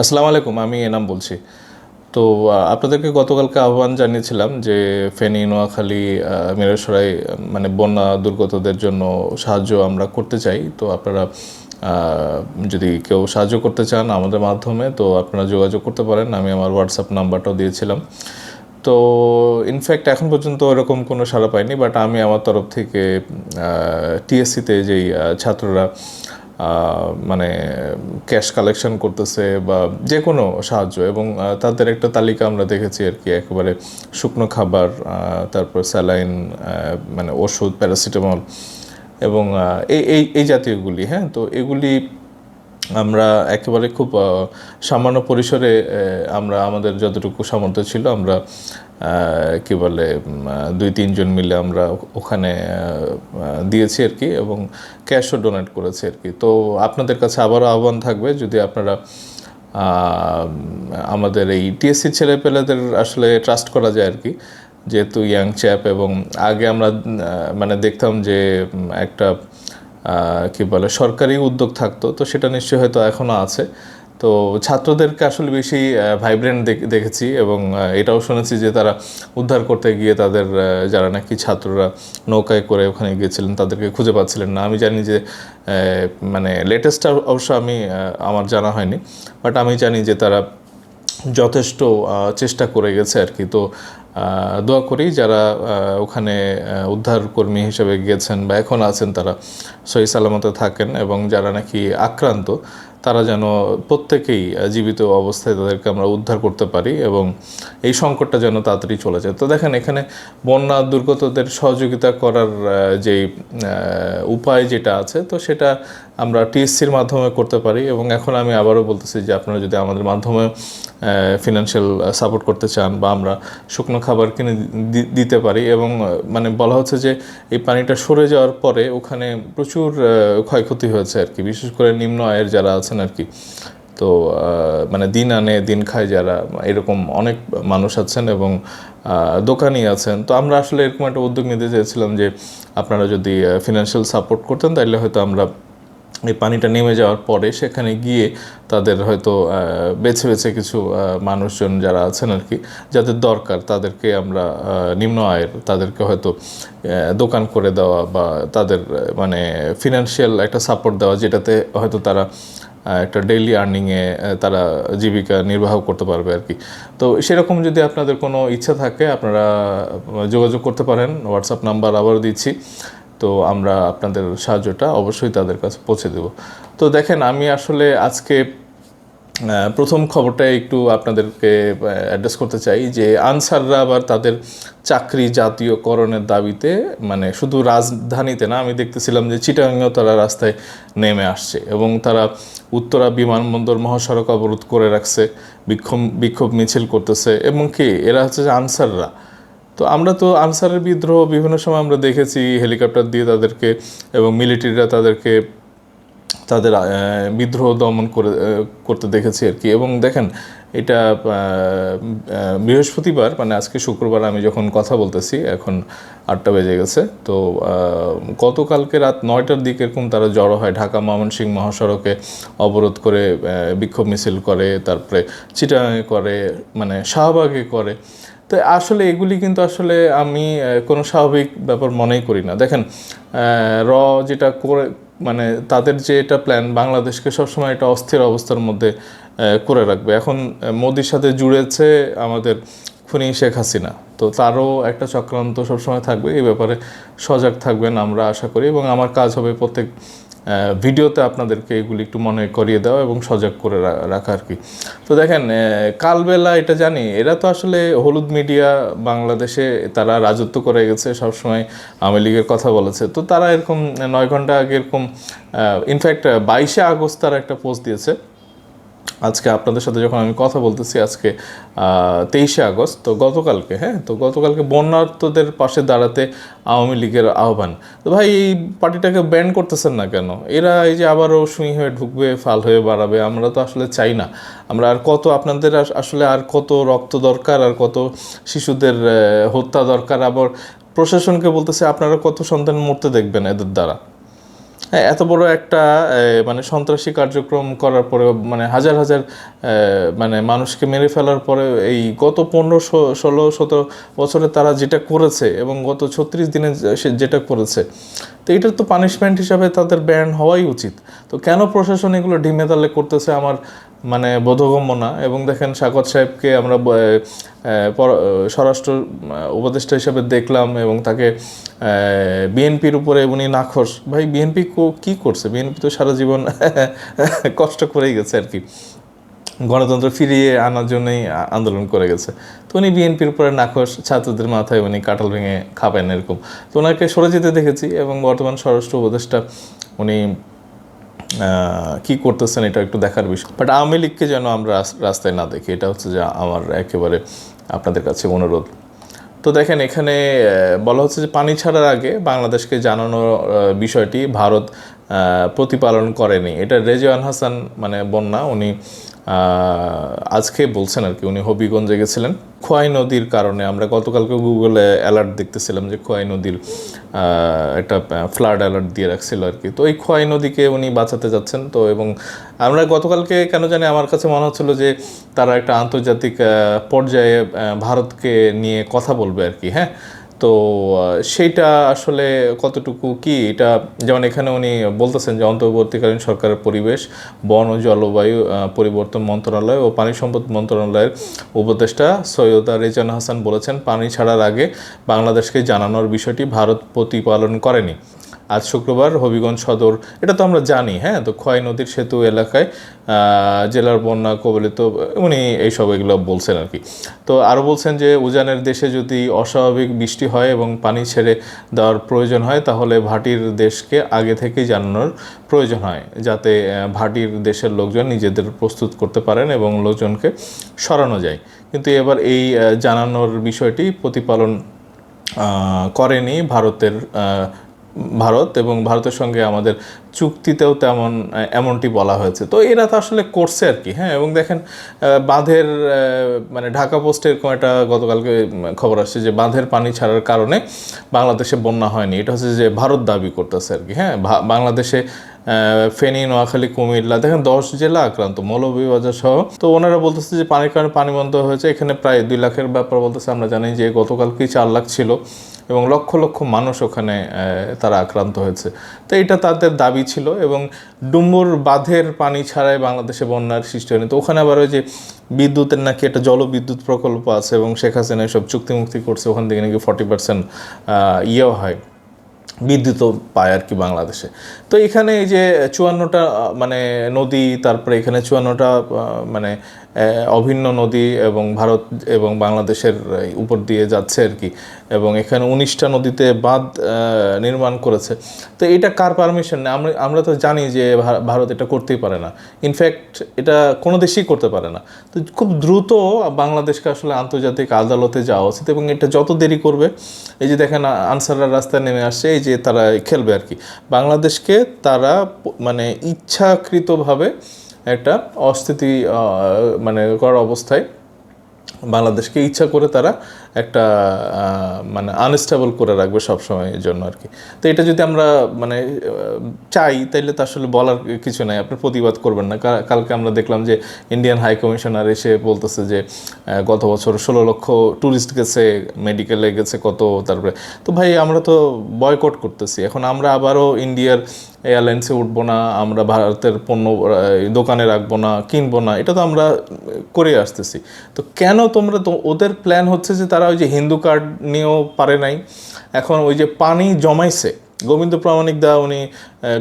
আসসালামু আলাইকুম আমি এনাম বলছি। তো আপনাদেরকে গতকালকে আহ্বান জানিয়েছিলাম যে ফেনী নোয়াখালী আহ, মানে বন্যা দুর্গতদের জন্য সাহায্য আমরা করতে চাই। তো আপনারা যদি কেউ সাহায্য করতে চান আমাদের মাধ্যমে তো আপনারা যোগাযোগ করতে পারেন। আমি আমার হোয়াটসঅ্যাপ নাম্বারটাও দিয়েছিলাম। তো ইনফ্যাক্ট এখন পর্যন্ত এরকম কোনো সাড়া পাইনি বাট আমি আমার তরফ থেকে টিএসসিতে যেই ছাত্ররা মানে ক্যাশ কালেকশন করতেছে বা যে কোনো সাহায্য এবং তাদের একটা তালিকা আমরা দেখেছি আর কি, একেবারে শুকনো খাবার তারপর স্যালাইন মানে ওষুধ, প্যারাসিটামল এবং এই এই এই জাতীয়গুলি হ্যাঁ? তো এগুলি আমরা একেবারে খুব সামান্য পরিসরে আমরা, আমাদের যতটুকু সামর্থ্য ছিল, আমরা কি বলে দুই, তিনজন মিলে আমরা ওখানে দিয়েছি আর কি এবং ক্যাশও ডোনেট করেছি আর কি। তো আপনাদের কাছে আবারও আহ্বান থাকবে, যদি আপনারা আমাদের এই টিএসসি ছেলেপেলেদের আসলে ট্রাস্ট করা যায় আর কি। যেহেতু ইয়াং চ্যাপ এবং আগে আমরা মানে দেখতাম যে একটা কি বলে, সরকারি উদ্যোগ থাকতো, তো সেটা নিশ্চয়ই হয়তো এখনও আছে। তো ছাত্রদেরকে আসলে বেশি ভাইব্রেন্ট দেখেছি এবং এটাও শুনেছি যে তারা উদ্ধার করতে গিয়ে তাদের যারা নাকি ছাত্ররা নৌকায় করে ওখানে গিয়েছিলেন, তাদেরকে খুঁজে পাচ্ছিলেন না। আমি জানি যে মানে লেটেস্ট অবশ্য আমি আমার জানা হয়নি বাট আমি জানি যে তারা যথেষ্ট চেষ্টা করে গেছে আর কি। তো দোয়া করি যারা ওখানে আহ, উদ্ধার কর্মী হিসেবে গিয়েছেন বা এখন আছেন তারা সহি সালামতে থাকেন এবং যারা নাকি আক্রান্ত তারা যেন প্রত্যেকেই জীবিত অবস্থায় তাদেরকে আমরা উদ্ধার করতে পারি এবং এই সংকটটা যেন তাড়াতাড়ি চলে যায়। তো দেখেন এখানে বন্যা দুর্গতদের সহযোগিতা করার যেই উপায় যেটা আছে তো সেটা আমরা টিএসসির মাধ্যমে করতে পারি এবং এখন আমি আবারও বলতেছি যে আপনারা যদি আমাদের মাধ্যমে ফিনান্সিয়াল সাপোর্ট করতে চান বা আমরা শুকনো খাবার কিনে দিতে পারি এবং মানে বলা হচ্ছে যে এই পানিটা সরে যাওয়ার পরে ওখানে প্রচুর ক্ষয়ক্ষতি হয়েছে আর কি। বিশেষ করে নিম্ন আয়ের যারা আছেন আর কি। তো মানে দিন আনে দিন খায় যারা এরকম অনেক মানুষ আছেন এবং আহ, দোকানি আছেন। তো আমরা আসলে এরকম একটা উদ্যোগ নিতে চেয়েছিলাম যে আপনারা যদি ফিনান্সিয়াল সাপোর্ট করতেন তাহলে হয়তো আমরা এই পানিটা নেমে যাওয়ার পরে সেখানে গিয়ে তাদের হয়তো বেছে বেছে কিছু মানুষজন যারা আছেন আর কি, যাদের দরকার তাদেরকে আমরা নিম্ন আয়ের তাদেরকে হয়তো দোকান করে দেওয়া বা তাদের মানে ফিনান্সিয়াল একটা সাপোর্ট দেওয়া যেটাতে হয়তো তারা একটা ডেইলি আর্নিংয়ে তারা জীবিকা নির্বাহ করতে পারবে আর কি। তো সেরকম যদি আপনাদের কোনো ইচ্ছা থাকে, আপনারা যোগাযোগ করতে পারেন। হোয়াটসঅ্যাপ নাম্বার আবারও দিচ্ছি। তো আমরা আপনাদের সাহায্যটা অবশ্যই তাদের কাছে পৌঁছে দেব। তো দেখেন, আমি আসলে আজকে প্রথম খবরটা একটু আপনাদেরকে অ্যাড্রেস করতে চাই যে আনসাররা আবার তাদের চাকরি জাতীয়করণের দাবিতে মানে শুধু রাজধানীতে না, আমি দেখতেছিলাম যে চিটাগাঙেও তারা রাস্তায় নেমে আসছে এবং তারা উত্তরা বিমানবন্দর মহাসড়ক অবরোধ করে রাখছে, বিক্ষোভ বিক্ষোভ মিছিল করতেছে এবং কি, এরা হচ্ছে আনসাররা। তো আমরা তো আনসারের বিদ্রোহ বিভিন্ন সময় আমরা দেখেছি, হেলিকপ্টার দিয়ে তাদেরকে এবং মিলিটারিরা তাদেরকে, তাদের বিদ্রোহ দমন করে করতে দেখেছি আর কি। এবং দেখেন, এটা বৃহস্পতিবার মানে আজকে শুক্রবার আমি যখন কথা বলতেছি, এখন আটটা বেজে গেছে, তো গতকালকে রাত নয়টার দিকে এরকম তারা জড়ো হয় ঢাকা ময়মনসিংহ মহাসড়কে অবরোধ করে বিক্ষোভ মিছিল করে, তারপরে চিটাঙে করে মানে শাহবাগে করে। তো আসলে এগুলি কিন্তু আসলে আমি কোনো স্বাভাবিক ব্যাপার মনেই করি না। দেখেন র যেটা করে মানে তাদের যে এটা প্ল্যান বাংলাদেশকে সবসময় একটা অস্থির অবস্থার মধ্যে করে রাখবে। এখন মোদির সাথে জুড়েছে আমাদের খুনি শেখ হাসিনা। তো তারও একটা চক্রান্ত সবসময় থাকবে। এই ব্যাপারে সজাগ থাকবেন আমরা আশা করি এবং আমার কাজ হবে প্রত্যেক ভিডিওতে আপনাদেরকে এগুলি একটু মনে করিয়ে দেওয়া এবং সজাগ করে রাখা আর কি। তো দেখেন কালবেলা এটা জানি, এরা তো আসলে হলুদ মিডিয়া বাংলাদেশে তারা রাজত্ব করে গেছে, সবসময় আওয়ামী লীগের কথা বলেছে। তো তারা এরকম নয় ঘণ্টা আগে এরকম ইনফ্যাক্ট বাইশে আগস্ট তারা একটা পোস্ট দিয়েছে। আজকে আপনাদের সাথে যখন আমি কথা বলতেছি আজকে তেইশে আগস্ট, তো গতকালকে হ্যাঁ তো গতকালকে বন্যার্থদের পাশে দাঁড়াতে আওয়ামী লীগের আহ্বান। তো ভাই, এই পার্টিটাকে ব্যান করতেছেন না কেন? এরা এই যে আবারও সুই হয়ে ঢুকবে, ফাল হয়ে বাড়াবে, আমরা তো আসলে চাই না। আমরা আর কত আপনাদের আসলে আর কত রক্ত দরকার, আর কত শিশুদের হত্যা দরকার? আবার প্রশাসনকে বলতেছে, আপনারা কত সন্তান মরতে দেখবেন এদের দ্বারা? হ্যাঁ, এত বড় একটা মানে সন্ত্রাসী কার্যক্রম করার পরে মানে হাজার হাজার মানে মানুষকে মেরে ফেলার পরে এই গত পনেরো ষোলো সতেরো বছরে তারা যেটা করেছে এবং গত ছত্রিশ দিনে যেটা করেছে তো এটার তো পানিশমেন্ট হিসাবে তাদের ব্যান হওয়াই উচিত। তো কেন প্রশাসন এগুলো ঢিমে তালে করতেছে? আমার মানে বোধগম্য না এবং দেখেন সাকত সাহেবকে আমরা স্বরাষ্ট্র উপদেষ্টা হিসাবে দেখলাম এবং তাকে বিএনপির উপরে উনি নাখোশ। ভাই, বিএনপি কি করছে? বিএনপি তো সারা জীবন কষ্ট করেই গেছে আর কি। গণতন্ত্র ফিরিয়ে আনার জন্যই আন্দোলন করে গেছে। তো উনি বিএনপির উপরে নাখোশ, ছাত্রদের মাথায় উনি কাঁঠাল ভেঙে খাবেন এরকম। তো ওনাকে সরে যেতে দেখেছি এবং বর্তমান স্বরাষ্ট্র উপদেষ্টা উনি কি করতেছেন এটা একটু দেখার বিষয়। বাট আওয়ামী লীগকে যেন আমরা রাস্তায় না দেখি, এটা হচ্ছে যে আমার একেবারে আপনাদের কাছে অনুরোধ। তো দেখেন, এখানে বলা হচ্ছে যে পানি ছাড়ার আগে বাংলাদেশকে জানানোর বিষয়টি ভারত প্রতিপালন করেনি। এটা রেজওয়ান হাসান মানে বন্যা, উনি আজকে বলছেন আর কি, উনি হবিগঞ্জে গেছিলেন। খোয়াই নদীর কারণে আমরা গতকালকে গুগলে অ্যালার্ট দেখতেছিলাম যে খোয়াই নদীর একটা ফ্লাড অ্যালার্ট দিয়ে রাখছিল আর কি। তো এই খোয়াই নদীকে উনি বাঁচাতে যাচ্ছেন। তো এবং আমরা গতকালকে কেন জানি আমার কাছে মনে হচ্ছিল যে তারা একটা আন্তর্জাতিক পর্যায়ে ভারতকে নিয়ে কথা বলবে আর কি হ্যাঁ? তো সেইটা আসলে কতটুকু কি? এটা যেমন এখানে উনি বলতেছেন যে অন্তর্বর্তীকালীন সরকারের পরিবেশ, বন ও জলবায়ু পরিবর্তন মন্ত্রণালয় ও পানি সম্পদ মন্ত্রণালয়ের উপদেষ্টা সৈয়দা রেজান হাসান বলেছেন, পানি ছাড়ার আগে বাংলাদেশকে জানানোর বিষয়টি ভারত প্রতিপালন করেনি। আজ শুক্রবার হবিগঞ্জ সদর, এটা তো আমরা জানি হ্যাঁ? তো খোয়াই নদীর সেতু এলাকায় জেলার বন্যা কবলিত, উনি এইসব এগুলো বলছেন আর কি। তো আরও বলছেন যে, উজানের দেশে যদি অস্বাভাবিক বৃষ্টি হয় এবং পানি ছেড়ে দেওয়ার প্রয়োজন হয়, তাহলে ভাটির দেশকে আগে থেকেই জানানোর প্রয়োজন হয়, যাতে ভাটির দেশের লোকজন নিজেদের প্রস্তুত করতে পারেন এবং লোকজনকে সরানো যায়। কিন্তু এবার এই জানানোর বিষয়টি প্রতিপালন করেনি ভারতের ভারত এবং ভারতের সঙ্গে আমাদের চুক্তিতেও তেমন এমনটি বলা হয়েছে। তো এরা তো আসলে করছে আর কি হ্যাঁ? এবং দেখেন বাঁধের মানে ঢাকা পোস্টের এরকম একটা গতকালকে খবর আসছে যে বাঁধের পানি ছাড়ার কারণে বাংলাদেশে বন্যা হয়নি। এটা হচ্ছে যে ভারত দাবি করতেছে আর কি হ্যাঁ? বাংলাদেশে ফেনী, নোয়াখালী, কুমিল্লা, দেখেন, দশ জেলা আক্রান্ত, মৌলভীবাজার সহ। তো ওনারা বলতেছে যে পানির কারণে পানি বন্ধ হয়েছে। এখানে প্রায় দুই লাখের ব্যাপার বলতেছে। আমরা জানি যে গতকালকেই চার লাখ ছিল। এবং লক্ষ লক্ষ মানুষ ওখানে তারা আক্রান্ত হয়েছে। তো এটা তাদের দাবি ছিল এবং ডুম্বুর বাঁধের পানি ছাড়াই বাংলাদেশে বন্যার সৃষ্টি হয়নি। তো ওখানে আবার ওই যে বিদ্যুতের নাকি একটা জলবিদ্যুৎ প্রকল্প আছে এবং শেখ হাসিনা সব চুক্তিমুক্তি করছে, ওখান থেকে নাকি ফর্টি পার্সেন্ট ইয়েও হয়। বিদ্যুৎও পায় আর কি বাংলাদেশে। তো এখানে এই যে চুয়ান্নটা মানে নদী, তারপরে এখানে চুয়ান্নটা মানে অভিন্ন নদী এবং ভারত এবং বাংলাদেশের উপর দিয়ে যাচ্ছে আর কি। এবং এখানে উনিশটা নদীতে বাঁধ নির্মাণ করেছে। তো এটা কার পারমিশন? আমরা আমরা তো জানি যে ভারত এটা করতেই পারে না। ইনফ্যাক্ট এটা কোনো দেশই করতে পারে না। তো খুব দ্রুত বাংলাদেশকে আসলে আন্তর্জাতিক আদালতে যাওয়া উচিত এবং এটা যত দেরি করবে, এই যে দেখেন আনসাররা রাস্তায় নেমে আসছে। যে তারা খেলবে আর কি। বাংলাদেশকে তারা মানে ইচ্ছাকৃতভাবে একটা অস্থিতি মানে করার অবস্থায় বাংলাদেশকে ইচ্ছা করে তারা একটা মানে আনস্টেবল করে রাখবে সব সময়ের জন্য আর কি তো এটা যদি আমরা মানে চাই, তাইলে তো আসলে বলার কিছু নাই। আপনি প্রতিবাদ করবেন না। কালকে আমরা দেখলাম যে ইন্ডিয়ান হাই কমিশনার এসে বলতেছে যে গত বছর ষোলো লক্ষ ট্যুরিস্ট গেছে মেডিকেলে গেছে কত, তারপরে। তো ভাই, আমরা তো বয়কট করতেছি। এখন আমরা আবারও ইন্ডিয়ার এয়ারলাইন্সে উঠবো না, আমরা ভারতের পণ্য দোকানে রাখব না, কিনবো না, এটা তো আমরা করে আসতেছি। তো কেন তোমরা তো, ওদের প্ল্যান হচ্ছে যে তারা ওই যে হিন্দু কার্ড নিয়েও পারে নাই। এখন ওই যে পানি জমাইছে, গোবিন্দ প্রামাণিক দা উনি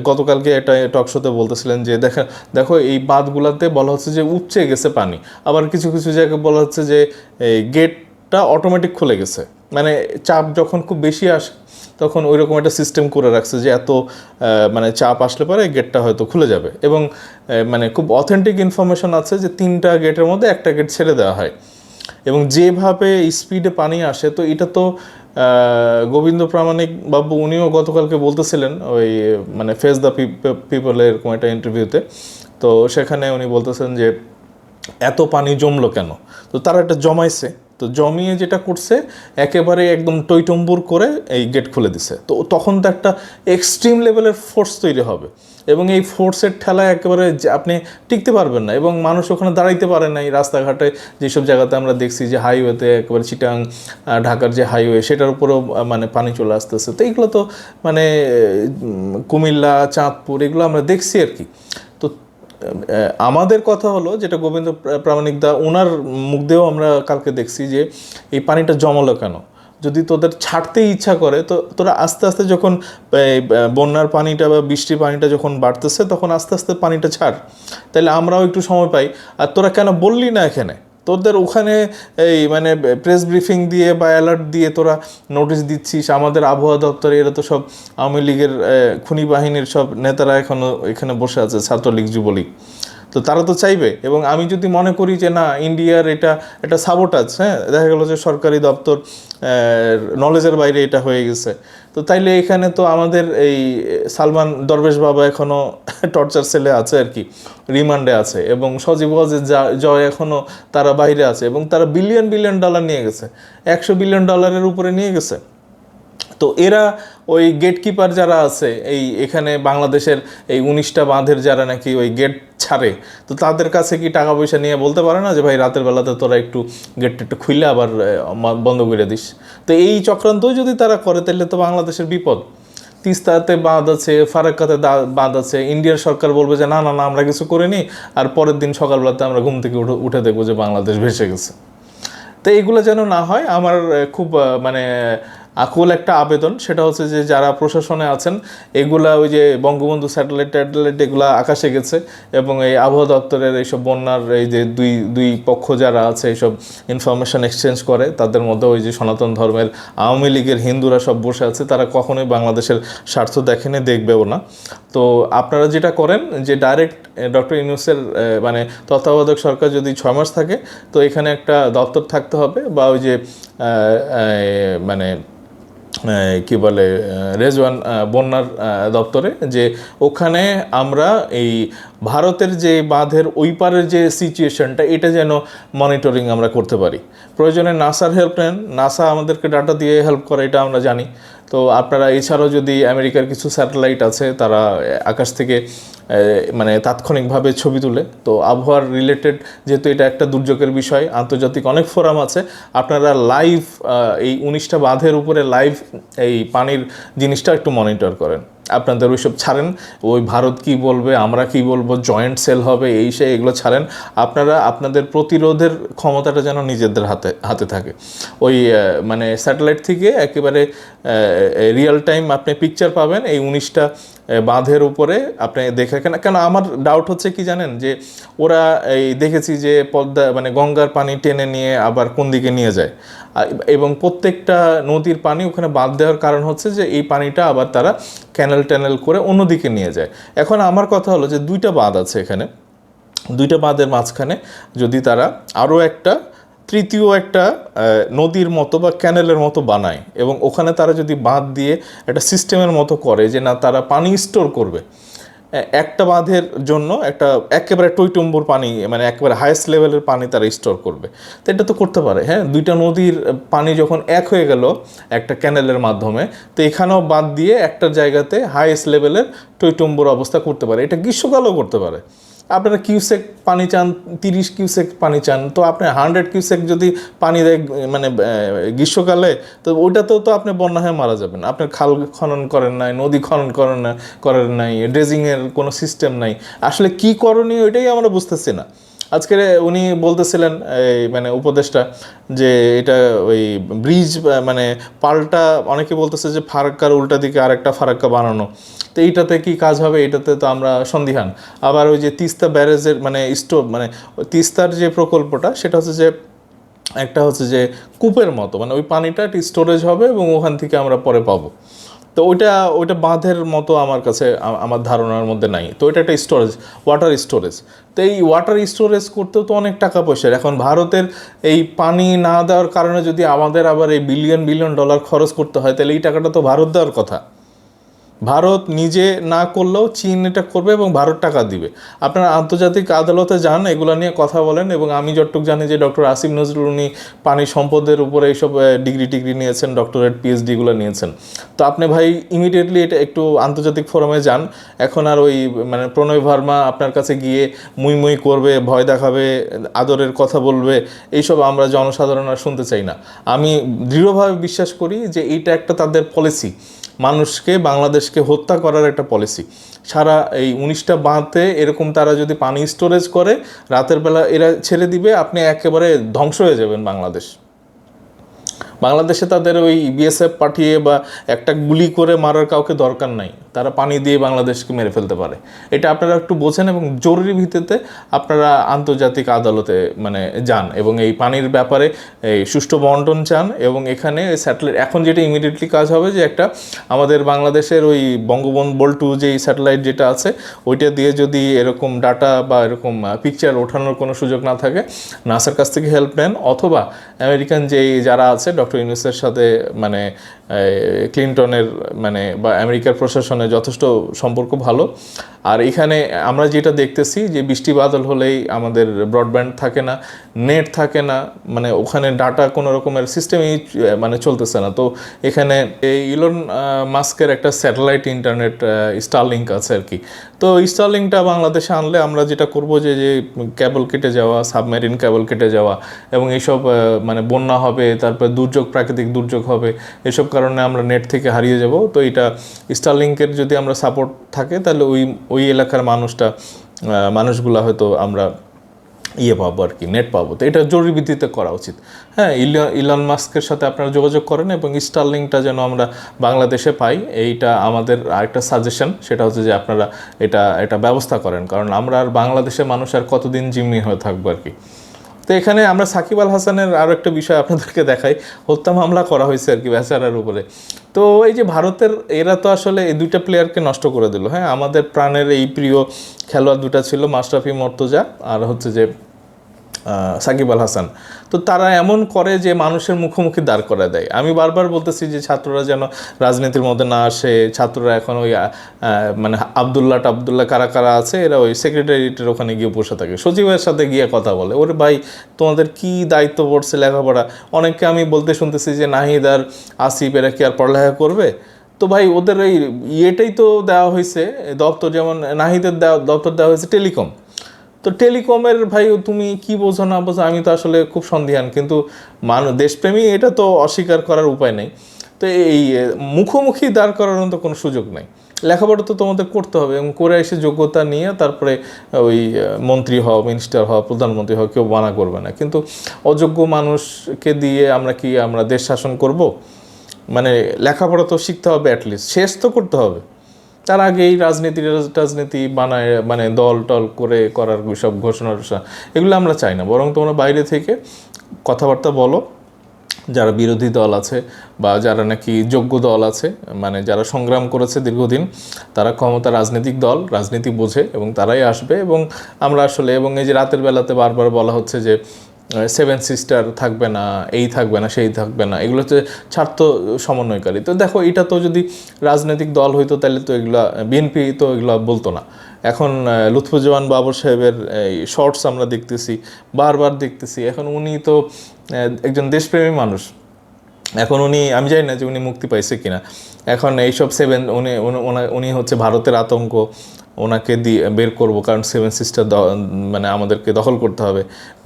গতকালকে এটা টক শোতে বলতেছিলেন যে দেখা, দেখো এই বাঁধগুলাতে বলা হচ্ছে যে উপচে গেছে পানি। আবার কিছু কিছু জায়গায় বলা হচ্ছে যে গেটটা অটোমেটিক খুলে গেছে। মানে চাপ যখন খুব বেশি আসে, তখন ওই রকম একটা সিস্টেম করে রাখছে যে এত মানে চাপ আসলে পরে গেটটা হয়তো খুলে যাবে। এবং মানে খুব অথেন্টিক ইনফরমেশন আছে যে তিনটা গেটের মধ্যে একটা গেট ছেড়ে দেওয়া হয়। এবং যেভাবে স্পিডে পানি আসে, তো এটা তো গোবিন্দ প্রামাণিক বাবু উনিও গতকালকে বলতেছিলেন ওই মানে ফেস দ্য পিপলের এরকম একটা ইন্টারভিউতে তো সেখানে উনি বলতেছেন যে, এত পানি জমলো কেন? তো তারা এটা জমাইছে। তো জমিয়ে যেটা করছে, একেবারে একদম টইটম্বুর করে এই গেট খুলে দিছে। তো তখন তো একটা এক্সট্রিম লেভেলের ফোর্স তৈরি হবে। এবং এই ফোর্সের ঠেলায় একেবারে আপনি টিকতে পারবেন না এবং মানুষ ওখানে দাঁড়াইতে পারে না এই রাস্তাঘাটে। যেসব জায়গাতে আমরা দেখছি যে হাইওয়েতে একেবারে চিটাং ঢাকার যে হাইওয়ে সেটার উপরেও মানে পানি চলে আসতেছে। তো এগুলো তো মানে কুমিল্লা, চাঁদপুর, এগুলো আমরা দেখছি আর কি। তো আমাদের কথা হলো যেটা গোবিন্দ প্রা- প্রামাণিক দা ওনার মুখ দিয়েও আমরা কালকে দেখছি যে এই পানিটা জমালো কেন? যদি তোদের ছাড়তে ইচ্ছা করে, তো তোরা আস্তে আস্তে যখন বন্যার পানিটা বা বৃষ্টির পানিটা যখন বাড়তেছে, তখন আস্তে আস্তে পানিটা ছাড়। তাহলে আমরাও একটু সময় পাই। আর তোরা কেন বললি না এখানে? তোদের ওখানে, এই মানে প্রেস ব্রিফিং দিয়ে বা অ্যালার্ট দিয়ে তোরা নোটিশ দিচ্ছিস, আমাদের আবহাওয়া দপ্তরে এরা তো সব আওয়ামী লীগের খুনি বাহিনীর সব নেতারা এখনও এখানে বসে আছে, ছাত্রলীগ, যুবলীগ। তো তারা তো চাইবে। এবং আমি যদি মনে করি যে না, ইন্ডিয়ার এটা একটা সাবোটাজ হ্যাঁ? দেখা গেলো যে সরকারি দপ্তর নলেজের বাইরে এটা হয়ে গেছে। তো তাইলে এখানে তো আমাদের এই সালমান দরবেশ বাবা এখনও টর্চার সেলে আছে আর কি, রিমান্ডে আছে। এবং সজীব ওয়াজেদ জা- জয় এখনও তারা বাইরে আছে। এবং তারা বিলিয়ন বিলিয়ন ডলার নিয়ে গেছে। একশো বিলিয়ন ডলারের উপরে নিয়ে গেছে। তো এরা ওই গেটকিপার যারা আছে, এই এখানে বাংলাদেশের এই উনিশটা বাঁধের যারা নাকি ওই গেট ছাড়ে, তো তাদের কাছে কি টাকা পয়সা নিয়ে বলতে পারে না যে, ভাই, রাতের বেলাতে তোরা একটু গেটটা একটু খুললে আবার বন্ধ করে দিস? তো এই চক্রান্তই যদি তারা করে, তাহলে তো বাংলাদেশের বিপদ। তিস্তাতে বাঁধ আছে, ফারাক্কাতে বাঁধ আছে, ইন্ডিয়ার সরকার বলবে যে, না না না, আমরা কিছু করিনি। আর পরের দিন সকালবেলাতে আমরা ঘুম থেকে উঠে উঠে দেখব যে, বাংলাদেশ ভেসে গেছে। তো এইগুলো যেন না হয়, আমার খুব মানে আকুল একটা আবেদন, সেটা হচ্ছে যে যারা প্রশাসনে আছেন, এগুলা ওই যে বঙ্গবন্ধু স্যাটেলাইট, ট্যাটেলাইট এগুলা আকাশে গেছে এবং এই আবহাওয়া দপ্তরের এইসব বন্যার, এই যে দুই দুই পক্ষ যারা আছে, এইসব ইনফরমেশন এক্সচেঞ্জ করে, তাদের মধ্যে ওই যে সনাতন ধর্মের আওয়ামী লীগের হিন্দুরা সব বসে আছে, তারা কখনোই বাংলাদেশের স্বার্থ দেখেনি, দেখবেও না। তো আপনারা যেটা করেন, যে ডাইরেক্ট ডক্টর ইউনুসের মানে তত্ত্বাবধায়ক সরকার যদি ছয় মাস থাকে, তো এখানে একটা দপ্তর থাকতে হবে বা ওই যে মানে কি বলে রেজওয়ান বন্যার দপ্তরে যে ওখানে আমরা এই ভারতের যে বাঁধের ওই পারের যে সিচুয়েশনটা এটা যেন মনিটরিং আমরা করতে পারি। প্রয়োজনে নাসার হেল্প নেন। নাসা আমাদেরকে ডাটা দিয়ে হেল্প করে, এটা আমরা জানি। তো আপনারা এছাড়াও যদি আমেরিকার কিছু স্যাটেলাইট আছে, তারা আকাশ থেকে মানে তাৎক্ষণিকভাবে ছবি তুলে, তো আবহাওয়ার রিলেটেড যেহেতু এটা একটা দুর্যোগের বিষয়, আন্তর্জাতিক অনেক ফোরাম আছে, আপনারা লাইভ এই উনিশটা বাঁধের উপরে লাইভ এই পানির জিনিসটা একটু মনিটর করেন। আপনাদের ওইসব ছাড়েন। ওই ভারত কি বলবে, আমরা কি বলব জয়েন্ট সেল হবে, এই সে, এগুলো ছাড়েন। আপনারা আপনাদের প্রতিরোধের ক্ষমতাটা যেন নিজেদের হাতে হাতে থাকে। ওই মানে স্যাটেলাইট থেকে একেবারে রিয়েল টাইম আপনি পিকচার পাবেন, এই উনিশটা বাঁধের উপরে আপনি দেখে কেন কেন, আমার ডাউট হচ্ছে কি জানেন? যে ওরা এই দেখেছি যে পদ্মা মানে গঙ্গার পানি টেনে নিয়ে আবার কোন দিকে নিয়ে যায়। এবং প্রত্যেকটা নদীর পানি ওখানে বাঁধ দেওয়ার কারণ হচ্ছে যে এই পানিটা আবার তারা ক্যানেল ট্যানেল করে অন্যদিকে নিয়ে যায়। এখন আমার কথা হলো যে দুইটা বাঁধ আছে এখানে। দুইটা বাঁধের মাঝখানে যদি তারা আরও একটা তৃতীয় একটা নদীর মতো বা ক্যানেলের মতো বানায় এবং ওখানে তারা যদি বাঁধ দিয়ে একটা সিস্টেমের মতো করে যে না, তারা পানি স্টোর করবে। একটা বাঁধের জন্য একটা একেবারে টইটম্বুর পানি মানে একেবারে হাইয়েস্ট লেভেলের পানি তারা স্টোর করবে। তো এটা তো করতে পারে হ্যাঁ? দুইটা নদীর পানি যখন এক হয়ে গেল একটা ক্যানেলের মাধ্যমে, তো এখানেও বাদ দিয়ে একটা জায়গাতে হাইয়েস্ট লেভেলের টইটম্বুর অবস্থা করতে পারে। এটা গ্রীষ্মকালেও করতে পারে। আপনারা কিউসেক পানি চান, তিরিশ কিউসেক পানি চান, তো আপনি হান্ড্রেড কিউসেক যদি পানি দেয় মানে গ্রীষ্মকালে, তো ওইটাতেও তো আপনি বন্যা হয়ে মারা যাবেন। আপনি খাল খনন করেন নাই, নদী খনন করেন না, করেন নাই, ড্রেজিংয়ের কোনো সিস্টেম নাই। আসলে কি করণীয়, এটাই আমরা বুঝতেছি না। আজকে উনি বলতেছিলেন, এই মানে উপদেশটা যে এটা ওই ব্রিজ মানে পাল্টা, অনেকে বলতেছে যে ফারাক্কার উল্টা দিকে আরেকটা ফারাক্কা বানানো। তো এইটাতে কি কাজ হবে? এটাতে তো আমরা সন্দিহান। আবার ওই যে তিস্তা ব্যারেজের মানে স্টোভ মানে তিস্তার যে প্রকল্পটা, সেটা হচ্ছে যে, একটা হচ্ছে যে কূপের মতো মানে ওই পানিটা স্টোরেজ হবে এবং ওখান থেকে আমরা পরে পাবো। তো ওইটা ওইটা বাঁধের মতো আমার কাছে আমার ধারণার মধ্যে নাই। তো এটা একটা স্টোরেজ ওয়াটার স্টোরেজ তো এই ওয়াটার স্টোরেজ করতেও তো অনেক টাকা পয়সার। এখন ভারতের এই পানি না দেওয়ার কারণে যদি আমাদের আবার এই বিলিয়ন বিলিয়ন ডলার খরচ করতে হয়, তাহলে এই টাকাটা তো ভারত দেওয়ার কথা। ভারত নিজে না করলেও চীন এটা করবে এবং ভারত টাকা দিবে। আপনারা আন্তর্জাতিক আদালতে যান, এগুলো নিয়ে কথা বলেন এবং আমি যতটুক জানি যে ডক্টর আসিম নজরুল উনি পানি সম্পদের উপরে এইসব ডিগ্রি টিগ্রি নিয়েছেন, ডক্টরেট পিএইচডিগুলো নিয়েছেন। তো আপনি ভাই ইমিডিয়েটলি এটা একটু আন্তর্জাতিক ফোরামে যান। এখন আর ওই মানে প্রণয় ভার্মা আপনার কাছে গিয়ে মুই মুই করবে, ভয় দেখাবে, আদরের কথা বলবে, এইসব আমরা জনসাধারণ আর শুনতে চাই না। আমি দৃঢ়ভাবে বিশ্বাস করি যে এইটা একটা তাদের পলিসি মানুষকে বাংলাদেশকে হত্যা করার একটা পলিসি সারা এই উনিশটা বাঁধতে এরকম তারা যদি পানি স্টোরেজ করে, রাতের বেলা এরা ছেড়ে দিবে, আপনি একেবারে ধ্বংস হয়ে যাবেন বাংলাদেশ। বাংলাদেশে তাদের ওই বিএসএফ পাঠিয়ে বা একটা গুলি করে মারার কাউকে দরকার নাই। তারা পানি দিয়ে বাংলাদেশকে মেরে ফেলতে পারে। এটা আপনারা একটু বোঝেন এবং জরুরি ভিত্তিতে আপনারা আন্তর্জাতিক আদালতে মানে যান এবং এই পানির ব্যাপারে এই সুষ্ঠু বন্টন চান এবং এখানে স্যাটেলাইট, এখন যেটা ইমিডিয়েটলি কাজ হবে যে একটা আমাদের বাংলাদেশের ওই বঙ্গবন্ধু বল্টু যেই স্যাটেলাইট যেটা আছে, ওইটা দিয়ে যদি এরকম ডাটা বা এরকম পিকচার ওঠানোর কোনো সুযোগ না থাকে, নাসার কাছ থেকে হেল্প নেন অথবা আমেরিকান যেই যারা আছে, ডক্টর ইউনুসের সাথে মানে ক্লিনটনের মানে বা আমেরিকার প্রশাসনের যথেষ্ট সম্পর্ক ভালো। আর এখানে আমরা যেটা দেখতেছি যে বৃষ্টি বাদল হলেই আমাদের ব্রডব্যান্ড থাকে না, নেট থাকে না মানে ওখানে ডাটা কোনো রকমের সিস্টেমই মানে চলতেছে না। তো এখানে এই ইলন মাস্কের একটা স্যাটেলাইট ইন্টারনেট স্টারলিংক আছে আর কি। তো স্টারলিংকটা বাংলাদেশে আনলে আমরা যেটা করব যে যে ক্যাবল কেটে যাওয়া, সাবমেরিন ক্যাবল কেটে যাওয়া এবং এইসব মানে বন্যা হবে, তারপর দুর্যোগ প্রাকৃতিক দুর্যোগ হবে, এসব কারণে আমরা নেট থেকে হারিয়ে যাব। তো এটা স্টারলিংকের যদি আমরা সাপোর্ট থাকে, তাহলে ওই ওই এলাকার মানুষটা মানুষগুলা হয়তো আমরা ইয়ে পাবো আর কি, নেট পাবো। তো এটা জরুরি ভিত্তিতে করা উচিত। হ্যাঁ ইল- ইলন মাস্কের সাথে আপনারা যোগাযোগ করেন এবং স্টারলিংটা যেন আমরা বাংলাদেশে পাই, এইটা আমাদের আরেকটা সাজেশন সেটা হচ্ছে যে আপনারা এটা এটা ব্যবস্থা করেন। কারণ আমরা আর বাংলাদেশের মানুষ আর কতদিন জিম্মি হয়ে থাকব আর কি। তো এখানে আমরা সাকিব আল হাসানের আরও একটা বিষয় আপনাদেরকে দেখাই। হত্যা মামলা করা হয়েছে আর কি বেচারার উপরে। তো এই যে ভারতের, এরা তো আসলে এই দুইটা প্লেয়ারকে নষ্ট করে দিল হ্যাঁ? আমাদের প্রাণের এই প্রিয় খেলোয়াড় দুটা ছিল মাশরাফি মর্তজা আর হচ্ছে যে সাকিব আল হাসান। তো তারা এমন করে যে মানুষের মুখোমুখি দাঁড় করা দেয়। আমি বারবার বলতেছি যে ছাত্ররা যেন রাজনীতির মধ্যে না আসে, ছাত্ররা এখন ওই মানে আবদুল্লাহ টাবদুল্লাহ কারা কারা আছে, এরা ওই সেক্রেটারিয়েটের ওখানে গিয়ে বসে থাকে। সচিবের সাথে গিয়ে কথা বলে। ওরে ভাই, তোমাদের কি দায়িত্ব পড়ছে লেখাপড়া? অনেককে আমি বলতে শুনতেছি যে নাহিদ আর আসিফ, এরা কি আর পড়ালেখা করবে? তো ভাই, ওদের এই ইয়েটাই তো দেওয়া হয়েছে দপ্তর যেমন নাহিদের দপ্তর দেওয়া হয়েছে টেলিকম। তো টেলিকমের ভাই, তুমি কি বোঝো না বোঝো, আমি তো আসলে খুব সন্দিহান, কিন্তু মানুষ দেশপ্রেমী এটা তো অস্বীকার করার উপায় নেই। তো এই মুখোমুখি দাঁড় করানোর তো কোনো সুযোগ নাই। লেখাপড়া তো তোমাদের করতে হবে, এবং করে এসে যোগ্যতা নিয়ে তারপরে ওই মন্ত্রী হও মিনিস্টার হও, প্রধানমন্ত্রী হও, কেউ মানা করবে না। কিন্তু অযোগ্য মানুষকে দিয়ে আমরা কি আমরা দেশ শাসন করব? মানে লেখাপড়া তো শিখতে হবে অ্যাটলিস্ট শেষ তো করতে হবে। তার আগে এই রাজনীতি রাজনীতি বানায় মানে দল টল করে করার সব ঘোষণা টোষণা, এগুলো আমরা চাই না। বরং তোমরা বাইরে থেকে কথাবার্তা বলো, যারা বিরোধী দল আছে বা যারা নাকি যোগ্য দল আছে মানে যারা সংগ্রাম করেছে দীর্ঘদিন, তারা ক্ষমতা রাজনৈতিক দল, রাজনীতি বোঝে এবং তারাই আসবে এবং আমরা আসলে, এবং এই যে রাতের বেলাতে বারবার বলা হচ্ছে যে সেভেন সিস্টার থাকবে না, এই থাকবে না, সেই থাকবে না এগুলো হচ্ছে স্বার্থ সমন্বয়কারী। তো দেখো, এটা তো যদি রাজনৈতিক দল হইতো, তাহলে তো এগুলা বিএনপি তো এগুলা বলতো না। এখন লুৎফুজ্জামান বাবর সাহেবের, এই শর্টস আমরা দেখতেছি, বারবার দেখতেছি। এখন উনি তো একজন দেশপ্রেমী মানুষ। এখন উনি, আমি জানি না যে উনি মুক্তি পাইছে কিনা। এখন এইসব সেভেন উনি- উনি হচ্ছে ভারতের আতঙ্ক ওনাকে দিয়ে বের করব, কারণ সেভেন সিস্টার মানে আমাদেরকে দখল করতে হবে।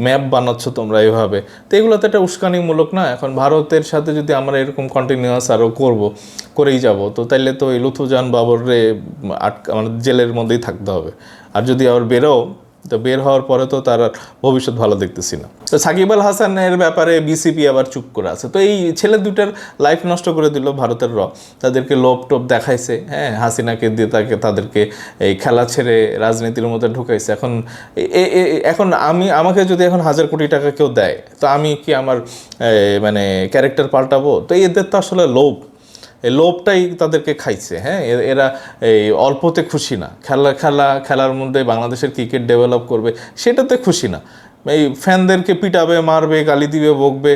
ম্যাপ বানাচ্ছ তোমরা এভাবে। তো এগুলো তো একটা উস্কানিমূলক না, এখন ভারতের সাথে যদি আমরা এরকম কন্টিনিউয়াস আরও করব, করেই যাব, তো তাইলে তো এই লুথুজান বাবররে আটকা মানে জেলের মধ্যেই থাকতে হবে। আর যদি আবার বেরো তো বের হওয়ার পরে তো তার ভবিষ্যৎ ভালো দেখতেছি না। তো সাকিব আল হাসানের ব্যাপারে বিসিপি আবার চুপ করে আছে। তো এই ছেলে দুটার লাইফ নষ্ট করে দিল ভারতের র। তাদেরকে লোভ টোপ দেখাইছে হ্যাঁ হাসিনাকে দিয়ে তাকে, তাদেরকে এই খেলা ছেড়ে রাজনীতির মধ্যে ঢুকাইছে। এখন এখন আমি, আমাকে যদি এখন হাজার কোটি টাকা কেউ দেয়, তো আমি কি আমার মানে ক্যারেক্টার পাল্টাবো? তো এদের তো আসলে লোভ। এই লোভটাই তাদেরকে খাইছে হ্যাঁ? এরা এই অল্পতে খুশি না। খেলা খেলা, খেলার মধ্যে বাংলাদেশের ক্রিকেট ডেভেলপ করবে, সেটাতে খুশি না। এই ফ্যানদেরকে পিটাবে, মারবে, গালি দিবে, বকবে,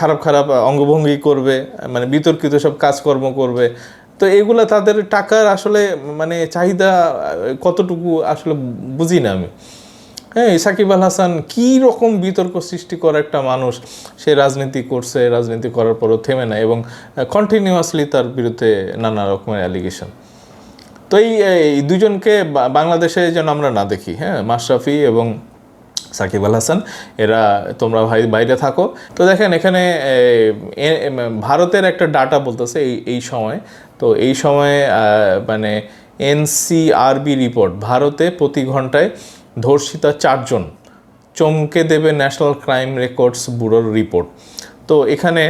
খারাপ খারাপ অঙ্গভঙ্গি করবে মানে বিতর্কিত সব কাজকর্ম করবে। তো এগুলা তাদের টাকার আসলে মানে চাহিদা কতটুকু আসলে বুঝি না আমি। হ্যাঁ সাকিব আল হাসান কী রকম বিতর্ক সৃষ্টি করা একটা মানুষ? সে রাজনীতি করছে, রাজনীতি করার পরও থেমে না এবং কন্টিনিউয়াসলি তার বিরুদ্ধে নানা রকমের অ্যালিগেশন তো এই এই দুজনকে বাংলাদেশে যেন আমরা না দেখি হ্যাঁ? মাশরাফি এবং সাকিব আল হাসান, এরা তোমরা ভাই, বাইরে থাকো। তো দেখেন এখানে ভারতের একটা ডাটা বলতেছে এই এই সময়। তো এই সময়ে মানে এনসিআরবি রিপোর্ট ভারতে প্রতি ঘন্টায় ধর্ষিতা চারজন। চমকে দেবে ন্যাশনাল ক্রাইম রেকর্ডস ব্যুরোর রিপোর্ট। তো এখানে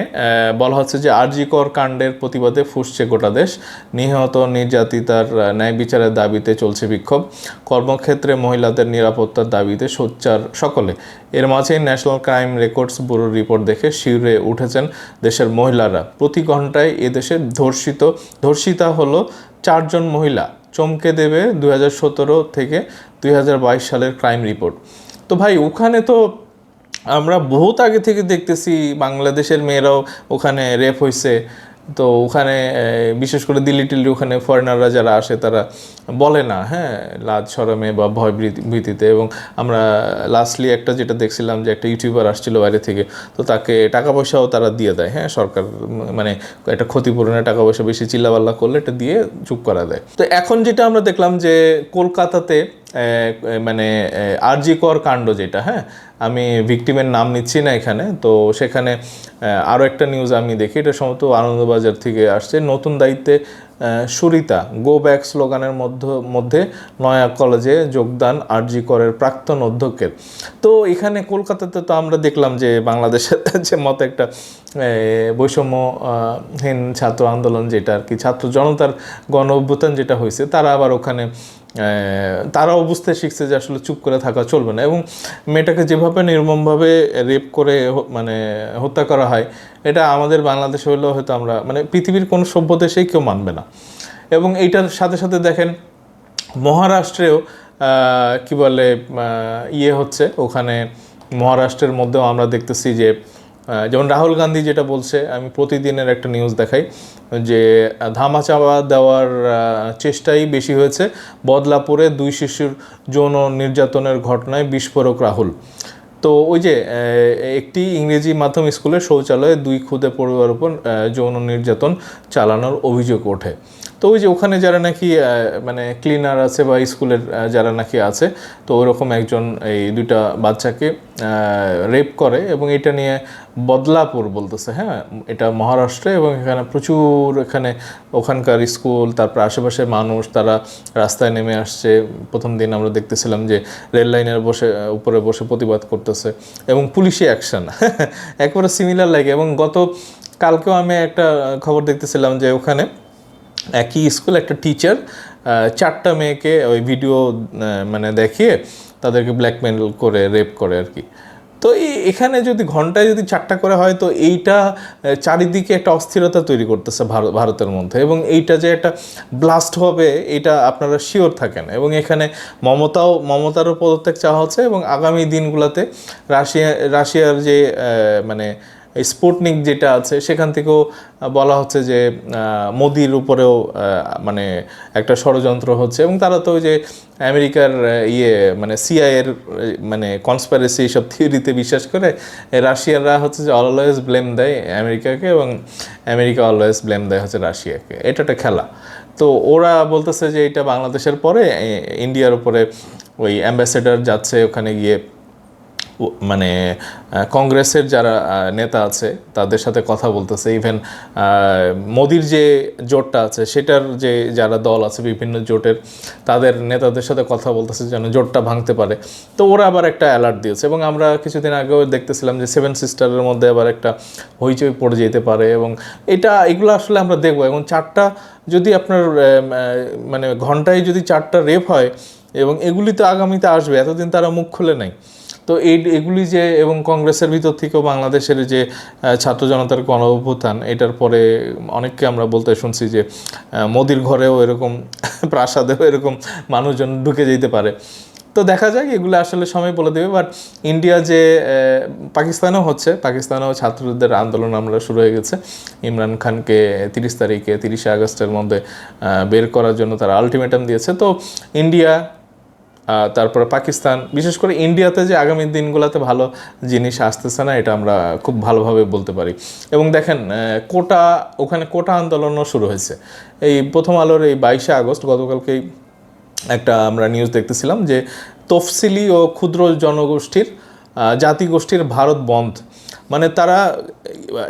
বলা হচ্ছে যে আরজিকর কাণ্ডের প্রতিবাদে ফুসছে গোটা দেশ। নিহত নির্যাতিতার ন্যায় বিচারের দাবিতে চলছে বিক্ষোভ। কর্মক্ষেত্রে মহিলাদের নিরাপত্তার দাবিতে সোচ্চার সকলে। এর মাঝে ন্যাশনাল ক্রাইম রেকর্ডস ব্যুরোর রিপোর্ট দেখে শিউরে উঠেছেন দেশের মহিলারা। প্রতি ঘন্টায় এদেশে ধর্ষিত, ধর্ষিতা হলো চারজন মহিলা। চমকে দেবে দু হাজার সতেরো থেকে দুই হাজার বাইশ সালের ক্রাইম রিপোর্ট তো ভাই, ওখানে তো আমরা বহুত আগে থেকে দেখতেছি, বাংলাদেশের মেয়েরাও ওখানে রেপ হয়েছে তো ওখানে বিশেষ করে দিল্লি টিল্লি ওখানে ফরেনাররা যারা আসে, তারা বলে না হ্যাঁ লাজ সরমে বা ভয় ভীতি- ভীতিতে। এবং আমরা লাস্টলি একটা যেটা দেখছিলাম যে একটা ইউটিউবার আসছিল বাইরে থেকে, তো তাকে টাকা পয়সাও তারা দিয়ে দেয় হ্যাঁ সরকার মানে একটা ক্ষতিপূরণের টাকা পয়সা বেশি চিল্লাপাল্লা করলে এটা দিয়ে চুপ করা দেয়। তো এখন যেটা আমরা দেখলাম যে কলকাতাতে মানে আরজি কর কাণ্ড যেটা হ্যাঁ? আমি ভিকটিমের নাম নিচ্ছি না এখানে, তো সেখানে আরও একটা নিউজ আমি দেখি, এটা সম্ভবত আনন্দবাজার থেকে আসছে। নতুন দায়িত্বে সুরিতা গো ব্যাক স্লোগানের মধ্য, মধ্যে নয়া কলেজে যোগদান আরজি করের প্রাক্তন অধ্যক্ষের। তো এখানে কলকাতাতে তো আমরা দেখলাম যে বাংলাদেশের যে মতো একটা বৈষম্যহীন ছাত্র আন্দোলন যেটা আর কি, ছাত্র জনতার গণ অভ্যুত্থান যেটা হয়েছে, তারা আবার ওখানে তারাও বুঝতে শিখছে যে আসলে চুপ করে থাকা চলবে না। এবং মেয়েটাকে যেভাবে নির্মমভাবে রেপ করে মানে হত্যা করা হয় এটা আমাদের বাংলাদেশে হলেও হয়তো আমরা মানে পৃথিবীর কোনো সভ্য দেশেই কেউ মানবে না। এবং এইটার সাথে সাথে দেখেন, মহারাষ্ট্রেও কি বলে ইয়ে হচ্ছে, ওখানে মহারাষ্ট্রের মধ্যেও আমরা দেখতেছি যে যেমন রাহুল গান্ধী যেটা বলছে, আমি প্রতিদিনের একটা নিউজ দেখাই, যে ধামাচাপা দেওয়ার চেষ্টাই বেশি হয়েছে। বদলাপুরে দুই শিশুর যৌন নির্যাতনের ঘটনায় বিস্ফোরক রাহুল। তো ওই যে একটি ইংরেজি মাধ্যম স্কুলের শৌচালয়ে দুই খুদে পড়ুয়ার উপর যৌন নির্যাতন চালানোর অভিযোগ ওঠে। তো ওই যে ওখানে যারা নাকি মানে ক্লিনার আছে বা স্কুলের যারা নাকি আছে, তো ওরকম একজন এই দুইটা বাচ্চাকে রেপ করে এবং এটা নিয়ে বদলাপুর বলতেছে হ্যাঁ? এটা মহারাষ্ট্রে এবং এখানে প্রচুর এখানে ওখানকার স্কুল, তারপর আশেপাশের মানুষ, তারা রাস্তায় নেমে আসছে। প্রথম দিন আমরা দেখতেছিলাম যে রেল লাইনের বসে, উপরে বসে প্রতিবাদ করতেছে এবং পুলিশি অ্যাকশন। একবারে সিমিলার লাগে এবং গত, কালকেও আমি একটা খবর দেখতেছিলাম যে ওখানে একই স্কুল, একটা টিচার চারটা মেয়েকে ওই ভিডিও মানে দেখিয়ে তাদেরকে ব্ল্যাকমেল করে রেপ করে আর কি। তো এই এখানে যদি ঘন্টায় যদি চারটা করে হয়, তো এইটা চারিদিকে একটা অস্থিরতা তৈরি করতেছে ভারত ভারতের মধ্যে। এবং এইটা যে একটা ব্লাস্ট হবে এটা আপনারা শিওর থাকেন। এবং এখানে মমতাও মমতারও পদত্যাগ চাওয়া হচ্ছে এবং আগামী দিনগুলোতে রাশিয়া, রাশিয়ার যে মানে স্পুটনিক যেটা আছে, সেখান থেকেও বলা হচ্ছে যে মোদির উপরেও মানে একটা ষড়যন্ত্র হচ্ছে। এবং তারা তো যে আমেরিকার ইয়ে মানে সিআইয়ের মানে কনসপারেসি এইসব থিওরিতে বিশ্বাস করে রাশিয়ানরা হচ্ছে যে অলওয়েজ ব্লেম দেয় আমেরিকাকে এবং আমেরিকা অলওয়েজ ব্লেম দেয় হচ্ছে রাশিয়াকে। এটা একটা খেলা। তো ওরা বলতেছে যে, এটা বাংলাদেশের পরে ইন্ডিয়ার উপরে ওই অ্যাম্বাসেডার যাচ্ছে, ওখানে গিয়ে মানে কংগ্রেসের যারা নেতা আছে, তাদের সাথে কথা বলতেছে। ইভেন মোদির যে জোটটা আছে, সেটার যে যারা দল আছে, বিভিন্ন জোটের, তাদের নেতাদের সাথে কথা বলতেছে যেন জোটটা ভাঙতে পারে। তো ওরা আবার একটা অ্যালার্ট দিয়েছে এবং আমরা কিছুদিন আগেও দেখতেছিলাম যে সেভেন সিস্টারের মধ্যে আবার একটা হইচই পড়ে যেতে পারে এবং এটা, এগুলো আসলে আমরা দেখব। এবং চারটা যদি আপনার মানে ঘন্টায় যদি চারটা রেপ হয় এবং এগুলি তো আগামীতে আসবে, এতদিন তারা মুখ খুলে নাই। তো এই এগুলি যে এবং কংগ্রেসের ভিতর থেকেও বাংলাদেশের যে ছাত্র জনতার গণ অভ্যুত্থান এটার পরে অনেককে আমরা বলতে শুনছি যে মোদির ঘরেও এরকম, প্রাসাদেও এরকম মানুষজন ঢুকে যেতে পারে। তো দেখা যাক এগুলো আসলে সময় বলে দেবে বাট ইন্ডিয়া যে পাকিস্তানেও হচ্ছে, পাকিস্তানেও ছাত্রদের আন্দোলন আমরা শুরু হয়ে গেছে। ইমরান খানকে তিরিশ তারিখে, তিরিশে আগস্টের মধ্যে বের করার জন্য তারা আলটিমেটাম দিয়েছে। তো ইন্ডিয়া তারপরে পাকিস্তান, বিশেষ করে ইন্ডিয়াতে যে আগামী দিনগুলোতে ভালো জিনিস আসতেছে না, এটা আমরা খুব ভালোভাবে বলতে পারি। এবং দেখেন কোটা, ওখানে কোটা আন্দোলনও শুরু হয়েছে। এই প্রথম আলোর এই বাইশে আগস্ট গতকালকেই একটা আমরা নিউজ দেখতেছিলাম যে তফসিলি ও ক্ষুদ্র জনগোষ্ঠীর জাতিগোষ্ঠীর ভারত বন্ধ। মানে তারা,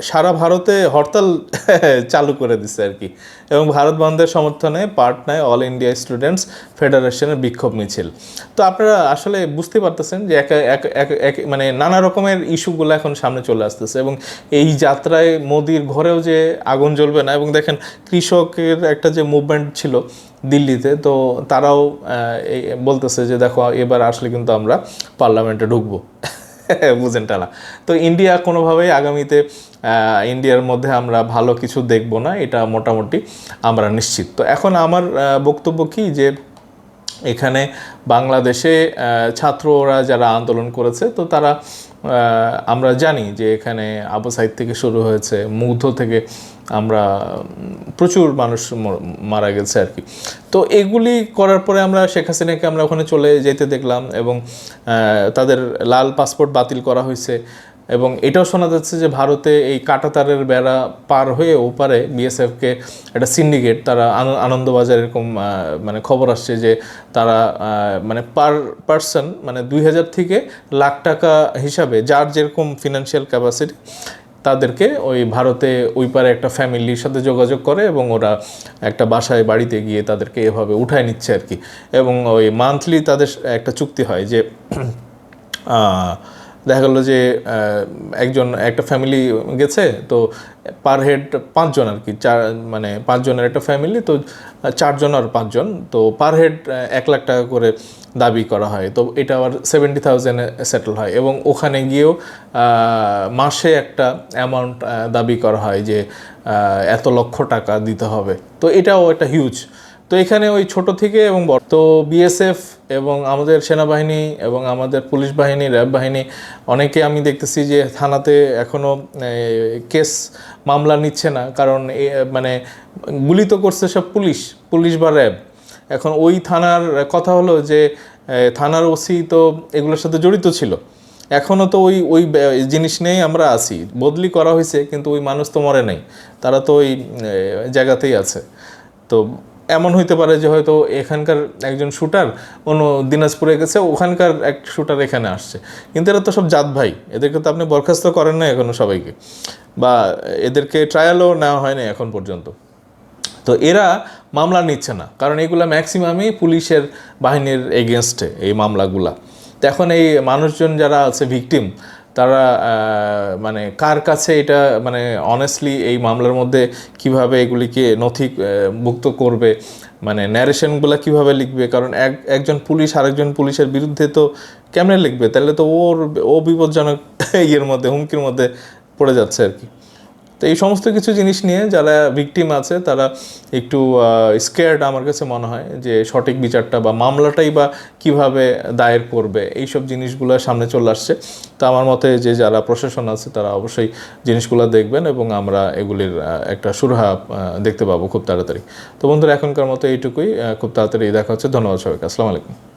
সারা ভারতে হরতাল চালু করে দিছে আর কি। এবং ভারত বন্ধের সমর্থনে পার্ট নেয় অল ইন্ডিয়া স্টুডেন্টস ফেডারেশনের বিক্ষোভ মিছিল। তো আপনারা আসলে বুঝতে পারতেছেন যে এক, এক- মানে নানা রকমের ইস্যুগুলো এখন সামনে চলে আসতেছে। এবং এই যাত্রায় মোদির ঘরেও যে আগুন জ্বলবে না, এবং দেখেন কৃষকের একটা যে মুভমেন্ট ছিল দিল্লিতে, তো তারাও বলতেছে যে, দেখো, এবার আসলে কিন্তু আমরা পার্লামেন্টে ঢুকবো। বুঝেন টানা তো ইন্ডিয়া কোনোভাবেই আগামীতে ইন্ডিয়ার মধ্যে আমরা ভালো কিছু দেখব না, এটা মোটামুটি আমরা নিশ্চিত। তো এখন আমার বক্তব্য কি যে এখানে বাংলাদেশে ছাত্ররা যারা আন্দোলন করেছে, তো তারা আমরা জানি যে এখানে আবু সাইদ থেকে শুরু হয়েছে, মুগ্ধ থেকে আমরা প্রচুর মানুষ মারা গেছে আর কি। তো এগুলি করার পরে আমরা শেখ হাসিনাকে আমরা ওখানে চলে যেতে দেখলাম এবং তাদের লাল পাসপোর্ট বাতিল করা হয়েছে। এবং এটাও শোনা যাচ্ছে যে ভারতে এই কাটাতারের বেড়া পার হয়ে ওপারে বিএসএফকে একটা সিন্ডিকেট তারা আন- আনন্দবাজার এরকম মানে খবর আসছে যে তারা মানে পার পার্সন মানে দুই হাজার থেকে লাখ টাকা হিসাবে যার যেরকম ফিনান্সিয়াল ক্যাপাসিটি তাদেরকে ওই ভারতে ওই পারে একটা ফ্যামিলির সাথে যোগাযোগ করে এবং ওরা একটা বাসায় বাড়িতে গিয়ে তাদেরকে এভাবে উঠায় নিচ্ছে আর কি। এবং ওই মান্থলি তাদের একটা চুক্তি হয় যে দেখা গেলো যে একজন, একটা ফ্যামিলি গেছে, তো পার হেড পাঁচজন আর কি, চার মানে পাঁচজনের একটা ফ্যামিলি তো চারজন আর পাঁচজন, তো পার হেড এক লাখ টাকা করে দাবি করা হয়। তো এটা আবার সেভেন্টি থাউজেন্ডে সেটেল হয় এবং ওখানে গিয়েও মাসে একটা অ্যামাউন্ট দাবি করা হয় যে এত লক্ষ টাকা দিতে হবে। তো এটাও একটা হিউজ তো এখানে ওই ছোট থেকে এবং বড়। তো বিএসএফ এবং আমাদের সেনাবাহিনী এবং আমাদের পুলিশ বাহিনী, র্যাব বাহিনী, অনেকে আমি দেখতেছি যে থানাতে এখনও কেস মামলা নিচ্ছে না। কারণ মানে গুলি তো করছে সব পুলিশ পুলিশ বা র্যাব। এখন ওই থানার কথা হলো যে থানার ওসি তো এগুলোর সাথে জড়িত ছিল। এখনও তো ওই ওই জিনিস নিয়েই আমরা আছি। বদলি করা হয়েছে, কিন্তু ওই মানুষ তো মরে নাই। তারা তো ওই জায়গাতেই আছে। তো এমন হইতে পারে যে হয়তো এখানকার একজন শুটার অন্য দিনাজপুরে গেছে, ওখানকার এক শুটার এখানে আসছে। কিন্তু এরা তো সব জাত ভাই, এদেরকে তো আপনি বরখাস্ত করেন না এখনও সবাইকে। বা এদেরকে ট্রায়ালও নেওয়া হয়নি এখন পর্যন্ত। তো এরা মামলা নিচ্ছে না, কারণ এগুলা ম্যাক্সিমামই পুলিশের বাহিনীর এগেনস্টে এই মামলাগুলা। তো এখন এই মানুষজন যারা আছে ভিকটিম তারা মানে কার কাছে এটা মানে অনেস্টলি এই মামলার মধ্যে কীভাবে এগুলিকে নথি মুক্ত করবে মানে ন্যারেশনগুলো কীভাবে লিখবে? কারণ এক, একজন পুলিশ আরেকজন পুলিশের বিরুদ্ধে তো কেমনে লিখবে? তাহলে তো ওর, ও বিপজ্জনক ইয়ের মধ্যে, হুমকির মধ্যে পড়ে যাচ্ছে আর কি। তো এই সমস্ত কিছু জিনিস নিয়ে যারা ভিকটিম আছে, তারা একটু স্কেয়ার্ড আমার কাছে মনে হয় যে সঠিক বিচারটা বা মামলাটাই বা কীভাবে দায়ের করবে, এইসব জিনিসগুলো সামনে চলে আসছে। তো আমার মতে যে যারা প্রশাসন আছে, তারা অবশ্যই জিনিসগুলো দেখবেন এবং আমরা এগুলির একটা সুরাহা দেখতে পাবো খুব তাড়াতাড়ি। তো বন্ধুরা, এখনকার মতো এইটুকুই খুব তাড়াতাড়ি দেখা হচ্ছে। ধন্যবাদ সবাইকে। আসসালামু আলাইকুম।